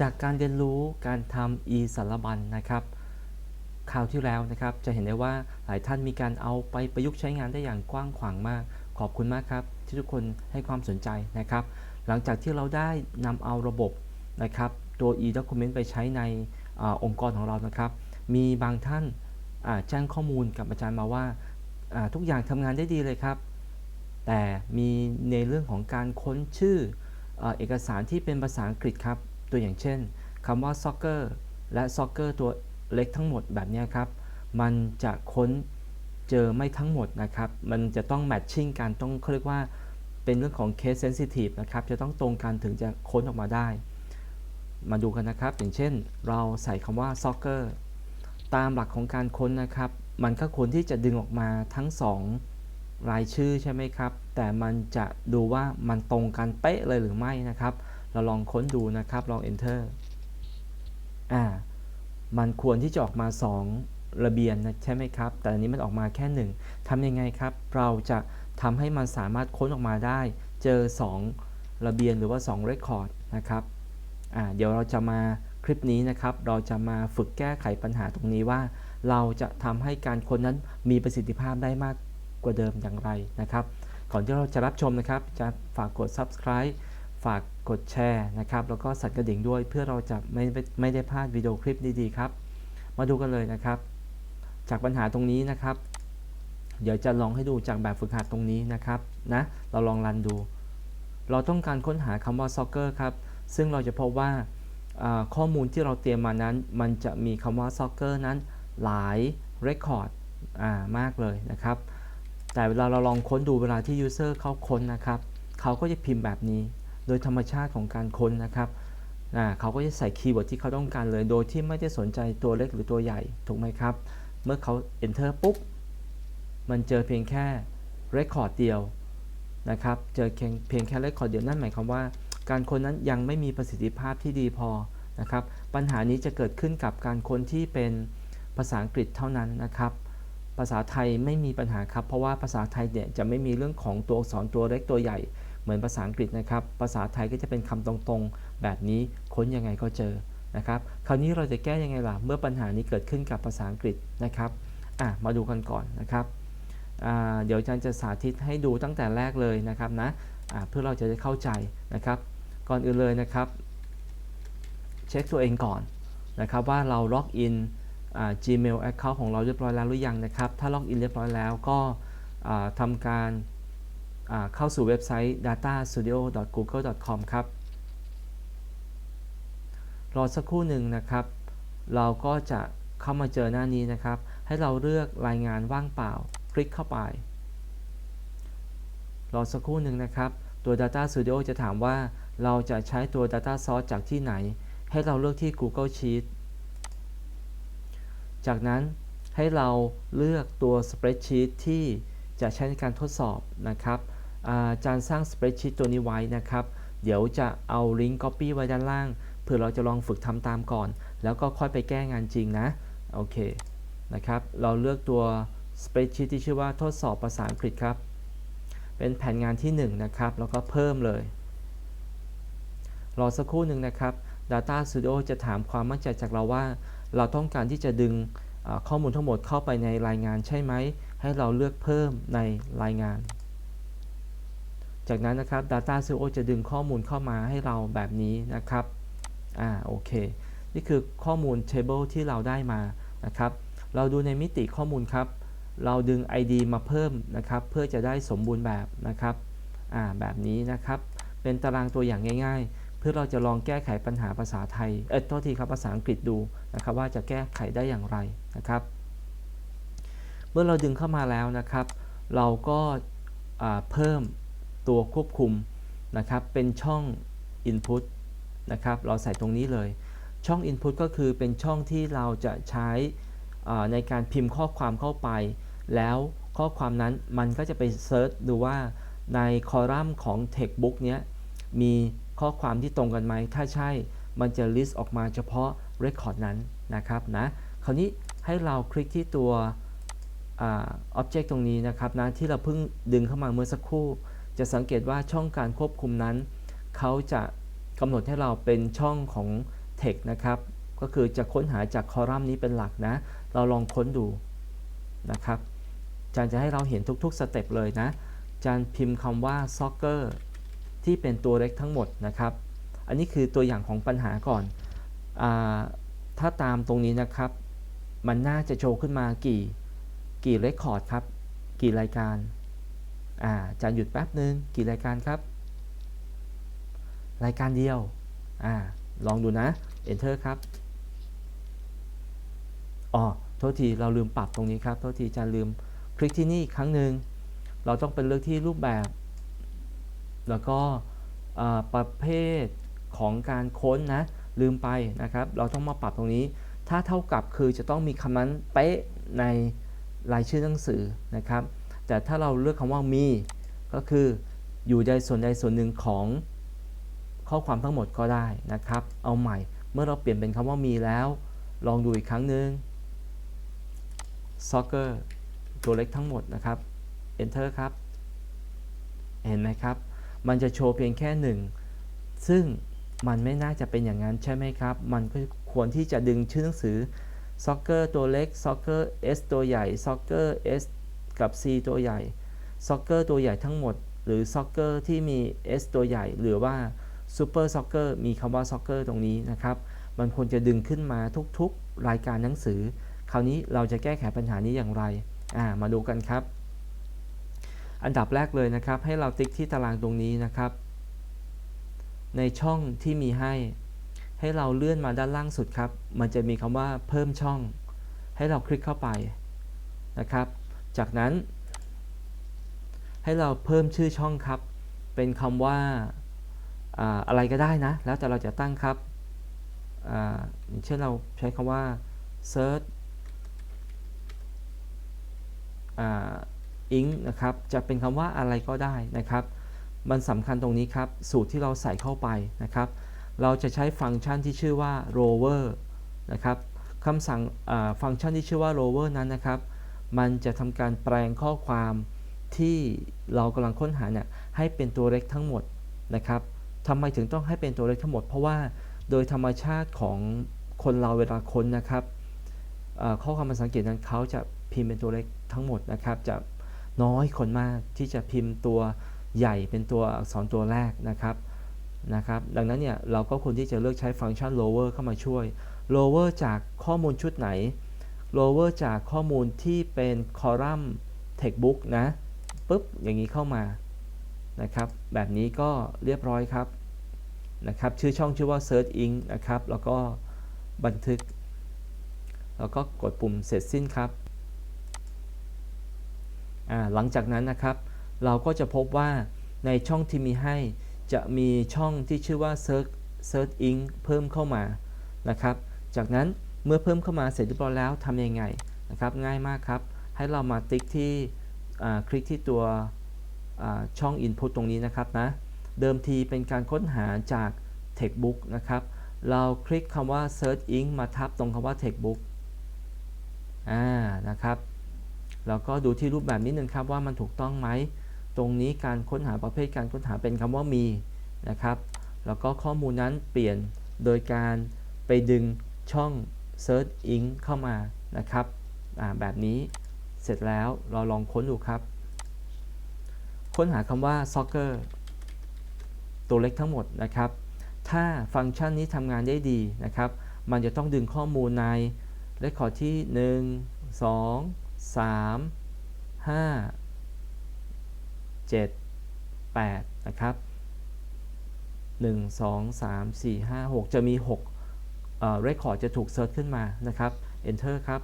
จากการเรียนรู้การทำ e สารบัญนะครับคราวที่แล้วนะครับ จะเห็นได้ว่าหลายท่านมีการเอาไปประยุกต์ใช้งานได้อย่างกว้างขวางมาก ขอบคุณมากครับ ที่ทุกคนให้ความสนใจนะครับ หลังจากที่เราได้นำเอาระบบนะครับตัว e-document ไปใช้ในอองค์กรของเรานะครับ มีบางท่านแจ้งข้อมูลกับอาจารย์มาว่าทุกอย่างทำงานได้ดีเลยครับ แต่มีในเรื่องของการค้นชื่ออเอกสารที่เป็นภาษาอังกฤษครับ ตัวอย่างเช่นคำว่า soccer และ soccer ตัวเล็กทั้งหมดแบบนี้ครับ มันจะค้นเจอไม่ทั้งหมดนะครับ มันจะต้อง matching กันต้องเขาเรียกว่าเป็นเรื่องของ case sensitive นะครับ จะต้องตรงกันถึงจะค้นออกมาได้ มาดูกันนะครับ อย่างเช่น เราใส่คำว่า soccer ตามหลักของการค้นนะครับ มันก็ควรที่จะดึงออกมาทั้งสองรายชื่อใช่ไหมครับ แต่มันจะดูว่ามันตรงกันเป๊ะเลยหรือไม่นะครับ เราลองค้นดูนะครับ ลอง enter อ่า มันควรที่จะออกมา 2 ระเบียนนะใช่ไหมครับ แต่อันนี้มันออกมาแค่ 1ทำยังไงครับ เราจะทำให้มันสามารถค้นออกมาได้ เจอ 2 ระเบียนหรือว่า 2 record นะครับ อ่า เดี๋ยวเราจะมาคลิปนี้นะครับ เราจะมาฝึกแก้ไขปัญหาตรงนี้ว่า เราจะทำให้การค้นนั้นมีประสิทธิภาพได้มากกว่าเดิมอย่างไรนะครับ ก่อนที่เราจะรับชมนะครับ จะฝากกด subscribe ฝากกดแชร์นะครับ แล้วก็สั่นกระดิ่งด้วยเพื่อเราจะไม่ไม่ได้พลาดวิดีโอคลิปดีๆครับ มาดูกันเลยนะครับ จากปัญหาตรงนี้นะครับ เดี๋ยวจะลองให้ดูจากแบบฝึกหัดตรงนี้นะครับนะเราลองรันดู เราต้องการค้นหาคำว่า soccer ครับ ซึ่งเราจะพบว่าข้อมูลที่เราเตรียมมานั้น มันจะมีคำว่า soccer นั้นหลาย record มากเลยนะครับ แต่เวลาเราลองค้นดูเวลาที่ user เขาค้นนะครับ เขาก็จะพิมพ์แบบนี้ ดยธรรมชาติของการค้นนะครับเขาก็จะใส่คีย์เวิร์ดที่เขาต้องการเลย โดยที่ไม่ได้สนใจตัวเล็กหรือตัวใหญ่ ถูกไหมครับ เมื่อเขา enter ปุ๊บ มันเจอเพียงแค่ record เดียวนะครับ เจอเพียงเพียงแค่ record เดียว นั่นหมายความว่า การค้นนั้นยังไม่มีประสิทธิภาพที่ดีพอนะครับ ปัญหานี้จะเกิดขึ้นกับการค้นที่เป็นภาษาอังกฤษเท่านั้นนะครับ ภาษาไทยไม่มีปัญหาครับ เพราะว่าภาษาไทยเนี่ยจะไม่มีเรื่องของตัวอักษรตัวเล็กตัวใหญ่ เหมือนภาษาอังกฤษนะครับ ภาษาไทยก็จะเป็นคำตรงๆ แบบนี้ค้นยังไงก็เจอนะครับ คราวนี้เราจะแก้ยังไงล่ะ เมื่อปัญหานี้เกิดขึ้นกับภาษาอังกฤษนะครับอะมาดูกันก่อนนะครับเดี๋ยวอาจารย์จะสาธิตให้ดูตั้งแต่แรกเลยนะครับนะเพื่อเราจะได้เข้าใจนะครับ ก่อนอื่นเลยนะครับ เช็คตัวเองก่อนนะครับว่าเราล็อกอิน Gmail Account ของเราเรียบร้อยแล้วหรือยังนะครับ ถ้าล็อกอินเรียบร้อยแล้วก็ทำการ เข้าสู่เว็บไซต์ datastudio.google.com ครับ รอสักครู่หนึ่งนะครับ เราก็จะเข้ามาเจอหน้านี้นะครับ ให้เราเลือกรายงานว่างเปล่า คลิกเข้าไป รอสักครู่หนึ่งนะครับ ตัว Data Studio จะถามว่าเราจะใช้ตัว Data Source จากที่ไหน ให้เราเลือกที่ Google Sheet จากนั้นให้เราเลือกตัว Spreadsheet ที่จะใช้ในการทดสอบนะครับ อาจารย์สร้าง Spreadsheet ตัวนี้ไว้นะครับ เดี๋ยวจะเอาลิงก์ Copy ไว้ด้านล่าง เพื่อเราจะลองฝึกทำตามก่อน แล้วก็ค่อยไปแก้งานจริงนะ โอเค นะครับ เราเลือกตัว Spreadsheet ที่ชื่อว่าทดสอบภาษาอังกฤษครับ เป็นแผนงานที่ 1 นะครับ แล้วก็เพิ่มเลย รอสักครู่หนึ่งนะครับ Data Studio จะถามความมั่นใจจากเราว่า เราต้องการที่จะดึงข้อมูลทั้งหมดเข้าไปในรายงานใช่ไหม ให้เราเลือกเพิ่มในรายงาน จากนั้นนะครับ Data Studio จะดึงข้อมูลเข้ามาให้เราแบบนี้นะครับ อ่า โอเค นี่คือข้อมูล Table ที่เราได้มา นะครับ เราดูในมิติข้อมูลครับ เราดึง ID มาเพิ่มนะครับ เพื่อจะได้สมบูรณ์แบบนะครับ อ่า แบบนี้นะครับ เป็นตารางตัวอย่างง่าย ๆ เพื่อเราจะลองแก้ไขปัญหาภาษาไทย เออโทษทีครับ ภาษาอังกฤษดูนะครับ ว่าจะแก้ไขได้อย่างไรนะครับ เมื่อเราดึงเข้ามาแล้วนะครับ เราก็อ่าเพิ่ม ตัวควบคุมนะครับเป็นช่อง Input นะครับเราใส่ตรงนี้เลย ช่อง Input ก็คือเป็นช่องที่เราจะใช้ในการพิมพ์ข้อความเข้าไป แล้วข้อความนั้นมันก็จะไปเซิร์ชดูว่าในคอลัมน์ของ Textbook เนี้ยมีข้อความที่ตรงกันไหม ถ้าใช่มันจะ list ออกมาเฉพาะ record นั้นนะครับนะคราวนี้ให้เราคลิกที่ตัวอ่า object ตรงนี้นะครับนะที่เราเพิ่งดึงเข้ามาเมื่อสักครู่ จะสังเกตว่าช่องการควบคุมนั้น เขาจะกำหนดให้เราเป็นช่องของ text นะครับ ก็คือจะค้นหาจากคอลัมน์นี้เป็นหลักนะ เราลองค้นดูนะครับอาจารย์จะให้เราเห็นทุกๆสเต็ปเลยนะอาจารย์พิมพ์คำว่า soccer ที่เป็นตัวเล็กทั้งหมดนะครับ อันนี้คือตัวอย่างของปัญหาก่อนอถ้าตามตรงนี้นะครับ มันน่าจะโชว์ขึ้นมากี่ กี่เรคคอร์ดครับ กี่รายการ อาจารย์หยุดแป๊บหนึ่งกี่รายการครับ รายการเดียวอ่าลองดูนะ enter ครับอ๋อโทษทีเราลืมปรับตรงนี้ครับโทษทีอาจารย์ลืมคลิกที่นี่อีกครั้งหนึ่งเราต้องเป็นเลือกที่รูปแบบ แล้วก็ประเภทของการค้นนะลืมไปนะครับ เราต้องมาปรับตรงนี้ ถ้าเท่ากับคือจะต้องมีคำนั้นเป๊ะในรายชื่อหนังสือนะครับ แต่ถ้าเราเลือกคำว่ามี ก็คืออยู่ในส่วนใดส่วนหนึ่งของข้อความทั้งหมดก็ได้นะครับ เอาใหม่ เมื่อเราเปลี่ยนเป็นคำว่ามีแล้ว ลองดูอีกครั้งหนึ่ง soccer ตัวเล็กทั้งหมดนะครับ enter ครับ เห็นไหมครับ มันจะโชว์เพียงแค่หนึ่ง ซึ่งมันไม่น่าจะเป็นอย่างนั้นใช่ไหมครับ มันก็ควรที่จะดึงชื่อหนังสือ soccer ตัวเล็ก soccer s ตัวใหญ่ soccer s กับ c ตัวใหญ่ soccer ตัวใหญ่ทั้งหมด หรือ soccer ที่มี s ตัวใหญ่ หรือว่า super soccer มีคำว่า soccer ตรงนี้นะครับ มันควรจะดึงขึ้นมาทุกๆ รายการหนังสือ คราวนี้เราจะแก้ไขปัญหานี้อย่างไรอ่ามาดูกันครับ อันดับแรกเลยนะครับ ให้เราติ๊กที่ตารางตรงนี้นะครับ ในช่องที่มีให้ ให้เราเลื่อนมาด้านล่างสุดครับ มันจะมีคำว่าเพิ่มช่อง ให้เราคลิกเข้าไปนะครับ จากนั้น ให้เราเพิ่มชื่อช่องครับ เป็นคำว่าอะไรก็ได้นะ แล้วแต่เราจะตั้งครับเช่นเราใช้คำว่า search อิงนะครับ จะเป็นคำว่าอะไรก็ได้นะครับ มันสำคัญตรงนี้ครับ สูตรที่เราใส่เข้าไปนะครับ เราจะใช้ฟังก์ชันที่ชื่อว่า rover นะครับคำสั่งฟังก์ชันที่ชื่อว่า rover นั้นนะครับ มันจะทำการแปลงข้อความที่เรากำลังค้นหาเนี่ยให้เป็นตัวเล็กทั้งหมดนะครับทำไมถึงต้องให้เป็นตัวเล็กทั้งหมด เพราะว่าโดยธรรมชาติของคนเราเวลาค้นนะครับข้อความภาษาอังกฤษนั้นเขาจะพิมพ์เป็นตัวเล็กทั้งหมดนะครับ จะน้อยคนมากที่จะพิมพ์ตัวใหญ่เป็นตัวอักษรตัวแรกนะครับนะครับ ดังนั้นเนี่ยเราก็ควรที่จะเลือกใช้ฟังก์ชัน lower เข้ามาช่วย lower จากข้อมูลชุดไหน lower จากข้อมูลที่เป็นคอลัมน์ textbook นะปุ๊บอย่างนี้เข้ามานะครับ แบบนี้ก็เรียบร้อยครับนะครับ ชื่อช่องชื่อว่า search ink นะครับ แล้วก็บันทึก แล้วก็กดปุ่มเสร็จสิ้นครับหลังจากนั้นนะครับ เราก็จะพบว่าในช่องที่มีให้จะมีช่องที่ชื่อว่า search search ink เพิ่มเข้ามานะครับ จากนั้น เมื่อเพิ่มเข้ามาเสร็จเรียบร้อยแล้วทำยังไงนะครับง่ายมากครับ ให้เรามาติ๊กที่คลิกที่ตัวช่อง Input ตรงนี้นะครับนะเดิมทีเป็นการค้นหาจาก Textbook นะครับ เราคลิกคำว่า Search Ink มาทับตรงคำว่า Textbook อ่านะครับแล้วก็ดูที่รูปแบบนิดนึงครับว่ามันถูกต้องไหม ตรงนี้การค้นหาประเภทการค้นหาเป็นคำว่ามีนะครับ แล้วก็ข้อมูลนั้นเปลี่ยนโดยการไปดึงช่อง Search Ink เข้ามานะครับแบบนี้เสร็จแล้วเราลองค้นดูครับ ค้นหาคำว่า soccer ตัวเล็กทั้งหมดนะครับ ถ้าฟังก์ชันนี้ทำงานได้ดีนะครับ มันจะต้องดึงข้อมูลในเลคคอร์ดที่ 1 2 3 5 7 8 นะครับ 1 2 3 4 5 6 จะมี 6 เอ่อ record จะถูกเซิร์ชขึ้นมานะครับ enter ครับ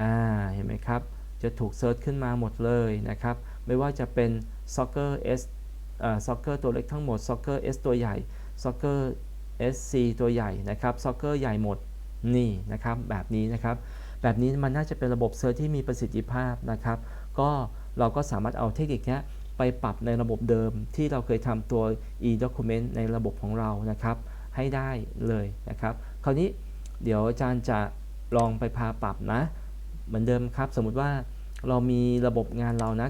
อ่าเห็นไหมครับ จะถูกเซิร์ชขึ้นมาหมดเลยนะครับ ไม่ว่าจะเป็น soccer s เอ่อ soccer ตัวเล็กทั้งหมด soccer s ตัวใหญ่ soccer sc ตัวใหญ่นะครับ soccer ใหญ่หมดนี่นะครับแบบนี้นะครับ แบบนี้มันน่าจะเป็นระบบเซิร์ชที่มีประสิทธิภาพนะครับ ก็เราก็สามารถเอาเทคนิคนี้ ไปปรับในระบบเดิมที่เราเคยทำตัว e-document ในระบบของเรานะครับ ให้ได้เลยนะครับ คราวนี้เดี๋ยวอาจารย์จะลองไปพาปรับนะ เหมือนเดิมครับ สมมุติว่าเรามีระบบงานเรานะ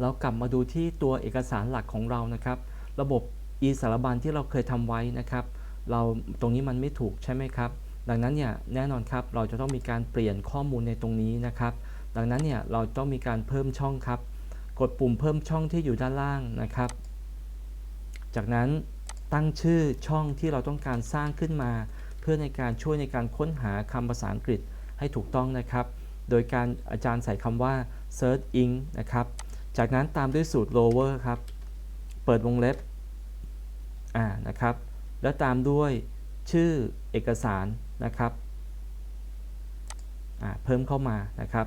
เรากลับมาดูที่ตัวเอกสารหลักของเรานะครับ ระบบ e สารบัญที่เราเคยทำไว้นะครับ เราตรงนี้มันไม่ถูกใช่ไหมครับ ดังนั้นเนี่ยแน่นอนครับเราจะต้องมีการเปลี่ยนข้อมูลในตรงนี้นะครับ ดังนั้นเนี่ยเราต้องมีการเพิ่มช่องครับ กดปุ่มเพิ่มช่องที่อยู่ด้านล่างนะครับ จากนั้นตั้งชื่อช่องที่เราต้องการสร้างขึ้นมา เพื่อในการช่วยในการค้นหาคำภาษาอังกฤษให้ถูกต้องนะครับ โดยการอาจารย์ใส่คำว่า search ink นะครับ จากนั้นตามด้วยสูตร lower ครับ เปิดวงเล็บอ่านะครับ แล้วตามด้วยชื่อเอกสารนะครับเพิ่มเข้ามานะครับ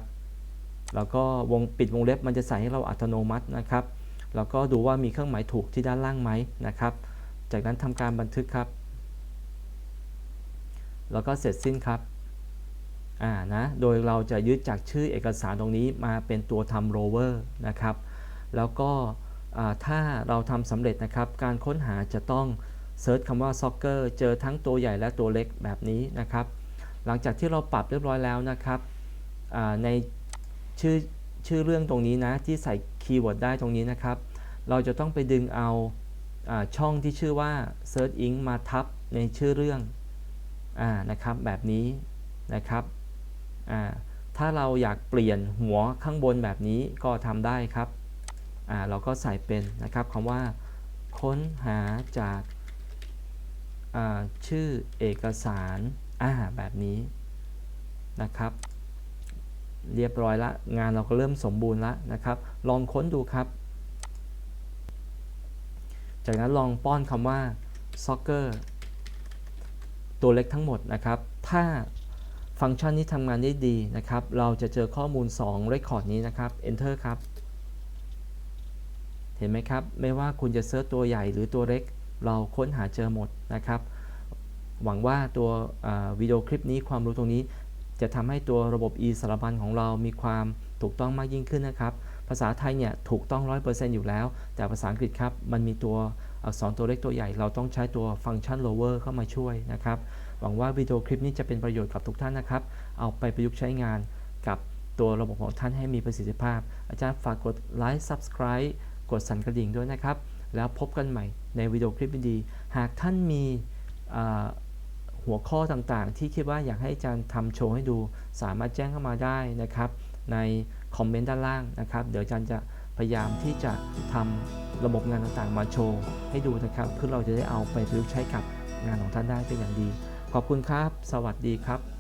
แล้วก็วงปิดวงเล็บมันจะใส่ให้เราอัตโนมัตินะครับ แล้วก็ดูว่ามีเครื่องหมายถูกที่ด้านล่างไหมนะครับ จากนั้นทำการบันทึกครับ แล้วก็เสร็จสิ้นครับอ่านะโดยเราจะยึดจากชื่อเอกสารตรงนี้มาเป็นตัวทำ rover นะครับ แล้วก็ถ้าเราทำสำเร็จนะครับ การค้นหาจะต้องเซิร์ชคำว่า soccer เจอทั้งตัวใหญ่และตัวเล็กแบบนี้นะครับ หลังจากที่เราปรับเรียบร้อยแล้วนะครับใน ชื่อชื่อเรื่องตรงนี้นะ ที่ใส่คีย์เวิร์ดได้ตรงนี้นะครับ เราจะต้องไปดึงเอาอช่องที่ชื่อว่า search ink มาทับในชื่อเรื่องอนะครับแบบนี้นะครับถ้าเราอยากเปลี่ยนหัวข้างบนแบบนี้ก็ทำได้ครับเราก็ใส่เป็นนะครับคำว่า ค้นหาจากชื่อเอกสารอ่าแบบนี้นะครับ เรียบร้อยละ งานเราก็เริ่มสมบูรณ์ล้วนะครับ ลองค้นดูครับ จากนั้นลองป้อนคำว่า soccer ตัวเล็กทั้งหมดนะครับ ถ้าฟังก์ชันนี้ทำงานได้ดีนะครับ เราจะเจอข้อมูล 2 record นี้นะครับ enter ครับ เห็นไหมครับ ไม่ว่าคุณจะเซิร์ชตัวใหญ่หรือตัวเล็ก เราค้นหาเจอหมดนะครับ หวังว่าตัววิดีโอคลิปนี้ความรู้ตรงนี้ จะทำให้ตัวระบบ e สารบัญของเรามีความถูกต้องมากยิ่งขึ้นนะครับ ภาษาไทยเนี่ยถูกต้อง 100%อยู่แล้ว แต่ภาษาอังกฤษครับ มันมีตัวอักษรตัวเล็กตัวใหญ่ เราต้องใช้ตัวฟังก์ชัน lower เข้ามาช่วยนะครับ หวังว่าวิดีโอคลิปนี้จะเป็นประโยชน์กับทุกท่านนะครับ เอาไปประยุกต์ใช้งานกับตัวระบบของท่านให้มีประสิทธิภาพ อาจารย์ฝากกดไลค์ subscribe กดสั่นกระดิ่งด้วยนะครับ แล้วพบกันใหม่ในวิดีโอคลิปดี หากท่านมีอ่า หัวข้อต่างๆ ที่คิดว่าอยากให้อาจารย์ทำโชว์ให้ดู สามารถแจ้งเข้ามาได้นะครับ ในคอมเมนต์ด้านล่างนะครับ เดี๋ยวอาจารย์จะพยายามที่จะทำระบบงานต่างๆ มาโชว์ให้ดูนะครับเพื่อเราจะได้เอาไปประยุกต์ใช้กับงานของท่านได้เป็นอย่างดี ขอบคุณครับ สวัสดีครับ